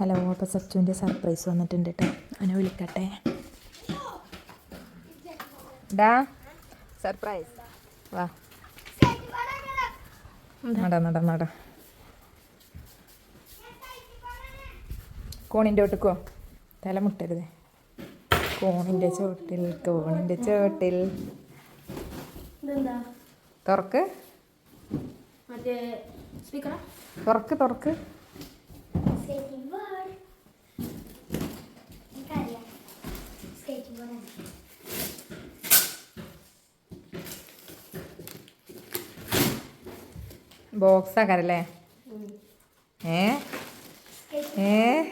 Hello അപ്പോൾ സച്ചുവിന്റെ surprise വന്നിട്ടുണ്ട് കേട്ടോ. അവനെ വിളിക്കട്ടെ. ഡാ സർപ്രൈസ്. വാ. നട നട നട. കോണിന്റെ ഒട്ടുക്കോ തല മുട്ടരുത്. കോണിന്റെ ചോട്ടിൽ കോണിന്റെ ചോട്ടിൽ. ഇതെന്താ തുറക്ക് തുറക്ക് തുറക്ക്. ബോക്സ് ആക്കാരല്ലേ ഏ? ഏ?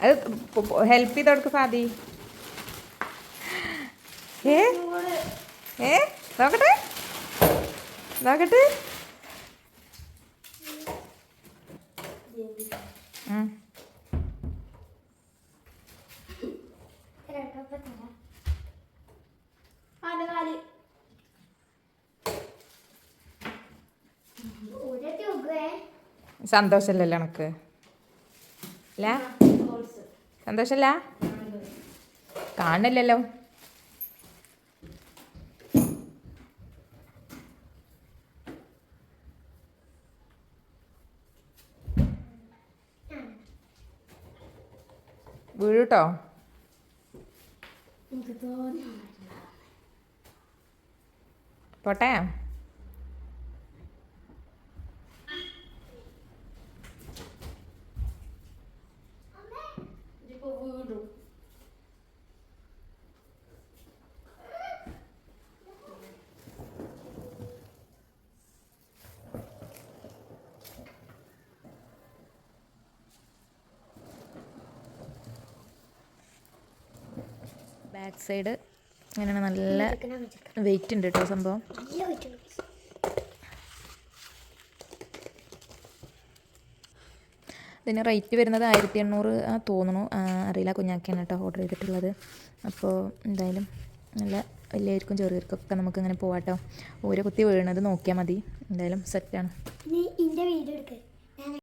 അത് ഹെൽപ്പ് ചെയ്ത് കൊടുക്ക് ഫാദി. ഏ? ഏ? നോക്കട്ടെ. നോക്കട്ടെ. ഉം. സന്തോഷമില്ലല്ലോ എനക്ക്. അല്ല സന്തോഷമല്ല കാണില്ലല്ലോ വീഴൂട്ടോ? പോട്ടെ. ബാക്ക് സൈഡ് അങ്ങനെയാണ് നല്ല വെയിറ്റ് ഉണ്ട് കേട്ടോ സംഭവം. ഇതിന് റേറ്റ് വരുന്നത് ആയിരത്തി എണ്ണൂറ് ആ തോന്നുന്നു. അറിയില്ല കുഞ്ഞാക്കിയാണ് കേട്ടോ ഓർഡർ ചെയ്തിട്ടുള്ളത്. അപ്പോൾ എന്തായാലും നല്ല വലിയവർക്കും ചെറിയവർക്കും ഒക്കെ നമുക്കിങ്ങനെ പോവാട്ടോ. ഓരോ കുത്തി വീഴുന്നത് നോക്കിയാൽ മതി. എന്തായാലും സെറ്റാണ് വീഡിയോ എടുക്ക്.